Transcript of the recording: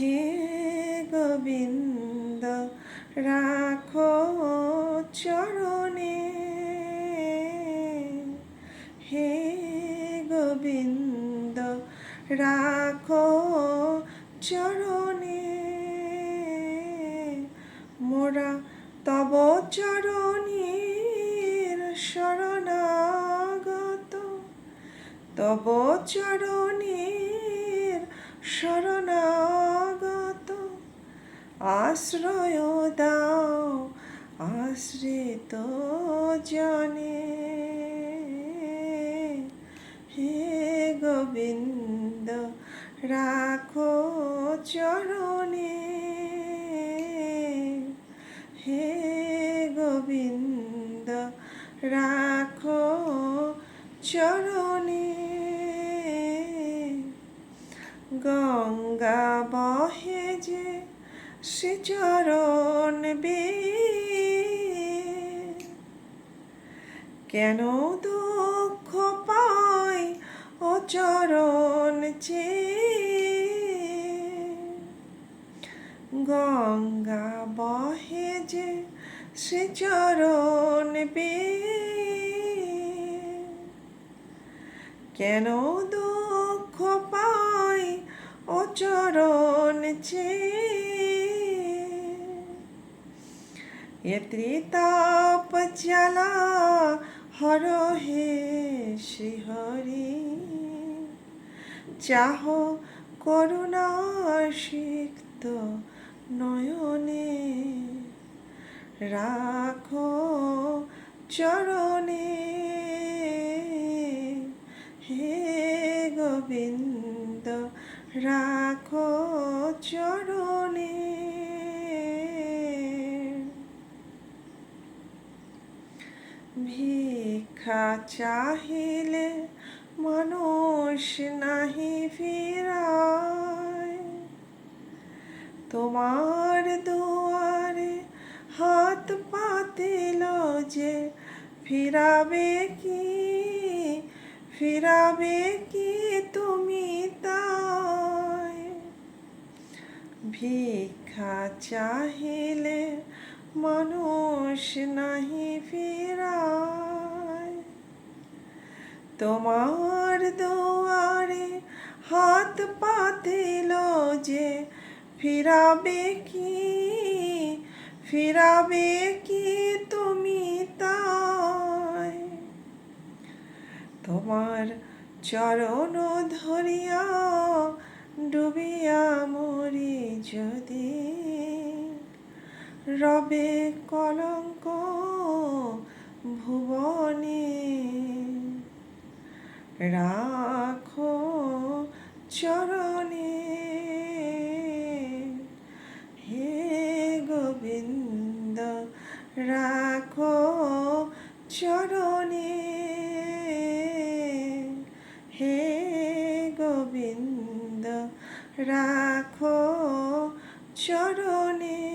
হে গোবিন্দ, রাখো চরণে। হে গোবিন্দ, রাখো চরণে। মোরা তব চরণের শরণাগত, তব চরণের শরণাগত আশ্রয় দাও আশ্রিত জনে। হে গোবিন্দ রাখো চরণে। হে গোবিন্দ রাখো চরণে। গঙ্গা বহে সে চরণ বে কেন দুঃখ পাই ও চরণ চে গঙ্গা বহে যে সে চরণ বে কেন দুঃখ পাই ও চরণ চে ত্রিতাপ জ্বালা হর হে শ্রীহরি চাহ করুণা সিক্ত নয়নে রাখো চরণে হে গোবিন্দ রাখো চরণে ভিক্ষা চাহিলে মানুষ নাহি ফিরায়। তোমার দুয়ারে হাত পাতিল যে ফিরাবে কি? ফিরাবে কি তুমি তাই? ভিক্ষা চাহিলে মানুষ নাহি ফিরায়। তোমার দুয়ারে হাত পাতিল যে, ফিরাবে কি? ফিরাবে কি তুমি তাই? তোমার চরণ ধরিয়া ডুবিয়া মরি যদি, রবে কলঙ্ক রাখো চরণে। হে গোবিন্দ রাখো চরণে। হে গোবিন্দ রাখো চরণে।